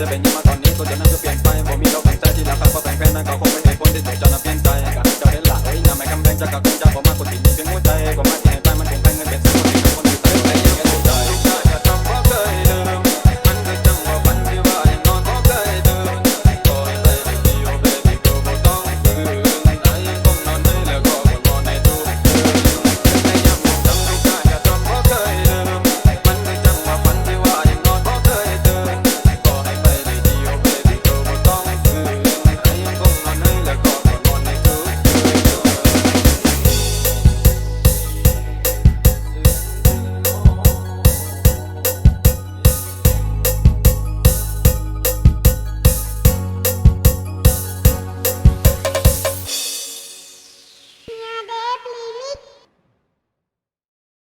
แต่เป็นยังมาตอนนี้ตัวจะนั่งก็เปลี่ยนไปบ่มีโลกแบ่งใที่รักเขาก็แบ่งแฟนนั่นก็คงเป็นเหตุผลที่ถูกจนเปลี่ยนใจการเจ้าเล่นหลักเฮ้ยอย่าไม่กำแพงจะกับคุณจะผม